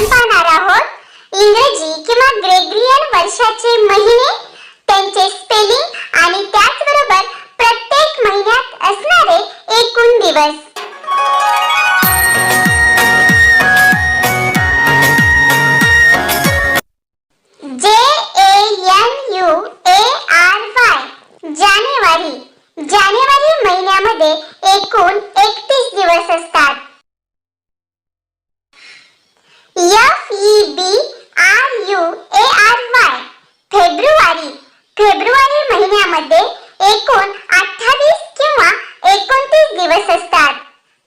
आपण पाहणार आहोत इंग्रजी किंवा ग्रेगरियन वर्षाचे महिने त्यांचे स्पेलिंग आणि त्याचबरोबर प्रत्येक महिन्यात असणारे एकूण दिवस. J A N U A R Y जानेवारी. जानेवारी महिन्यामध्ये एकूण एकतीस दिवस असतात F E B R U A R Y February फेब्रुवारी मध्ये एकूण अठ्ठावीस किंवा एकोणतीस दिवस असतात.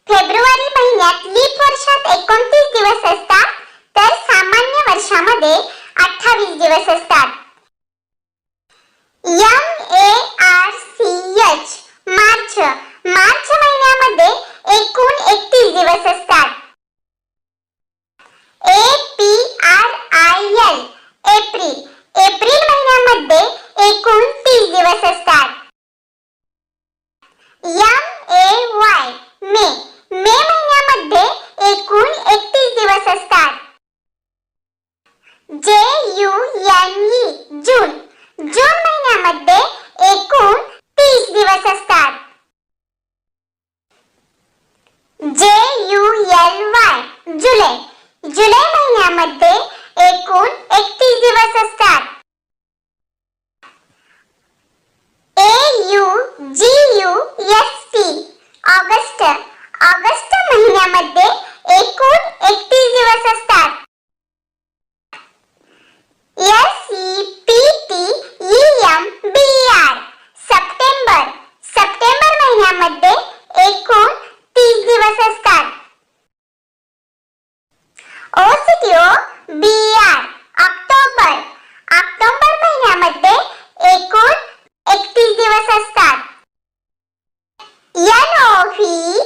फेब्रुवारी महिन्यात लीप वर्षात एकोणतीस दिवस असतात तर सामान्य वर्षामध्ये अठ्ठावीस दिवस असतात M A R C H March मार्च महिन्यामध्ये एकूण एकतीस दिवस असतात A P R I L April एप्रिल महिन्यामध्ये एकूण तीस दिवस असतात एम ए वाय मे मे महिन्यामध्ये एकूण एकतीस दिवस असतात जे यू एन जून. जून महिन्यामध्ये एकूण तीस दिवस असतात. जे यू एल वाय जुलै. जुलै महिन्यामध्ये एकूण एकतीस दिवस असतात. A U G U S T August. August महिन्यामध्ये एकूण एकतीस दिवस असतात S E P T E M B R September September महिन्यामध्ये एकूण तीस दिवस असतात O C T O B R October October महिन्यामध्ये एकूण एकतीस दिवस असतात N O V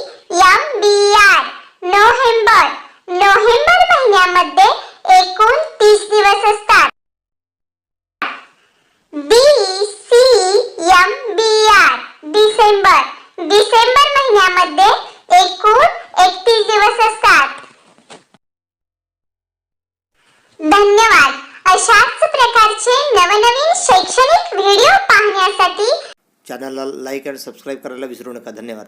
M B R November November महिन्यामध्ये एकूण तीस दिवस असतात. B C M B R December. December महिन्यामध्ये एकूण एकतीस दिवस असतात. धन्यवाद. अशाच प्रकारचे नवनवीन शैक्षणिक व्हिडिओ पाहण्यासाठी चॅनलला लाईक आणि सबस्क्राईब करायला विसरू नका. धन्यवाद.